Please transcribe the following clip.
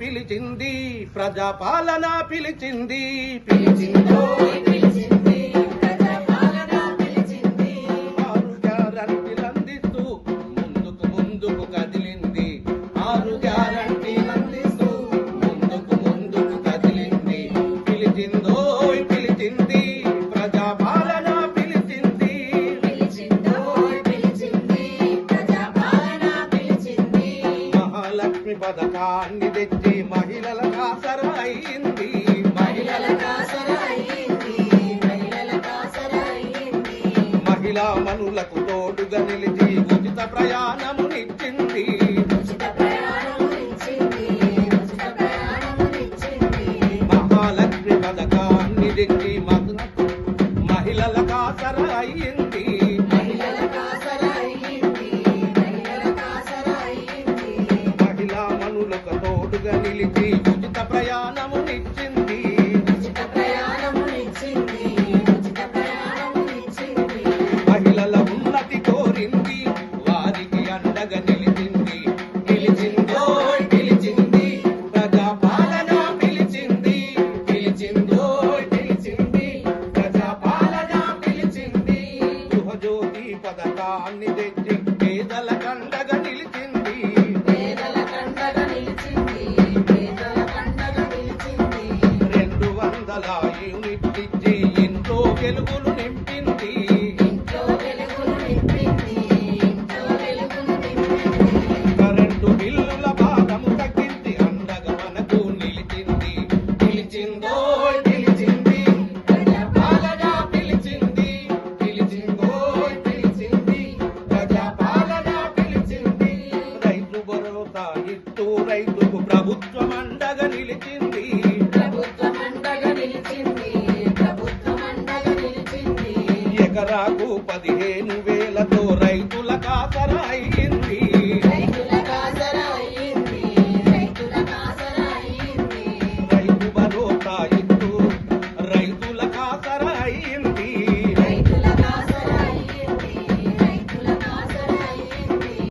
పిలిచింది ప్రజాపాలన పిలిచింది పిలిచిందో. పిలిచింది ప్రజాపాలన పిలిచింది. పథకాన్ని తెచ్చి మహిళల కాసర అయింది మహిళల కాసర అయ్యింది మహిళల కాసర అయ్యింది మహిళా మనులకు తోడుగా నిలిచి ఉచిత ప్రయాణమునిచ్చింది. మహాలక్ష్మి పథకాన్ని తెచ్చి మహిళల కాసర మనులకు తోడుగా నిలిచి ఉచిత ప్రయాణమునిచ్చింది ఉచిత ప్రయాణం ఇచ్చింది ఉచిత ప్రయాణం ఇచ్చింది మహిళల ఉన్నతి కోరింది. వారికి అండగా నిలిచింది. నిలిచిందో. పిలిచింది ప్రజాపాలన పిలిచింది పిలిచిందో పిలిచింది ప్రజాపాలన పిలిచింది గృహజ్యోతి పథకాన్ని తెచ్చి వెలుగులు నింపింది. కరెంటు బిల్లుల భారము తగ్గించి అండగా మనకు నిలిచింది. పిలిచిందో పిలిచింది ప్రజాపాలన పిలిచింది పిలిచిందో పిలిచింది ప్రజాపాలన పిలిచింది రైతు భరోసా ఇస్తూ రైతుకు ప్రభుత్వం అండగా నిలిచింది. నిలిచింది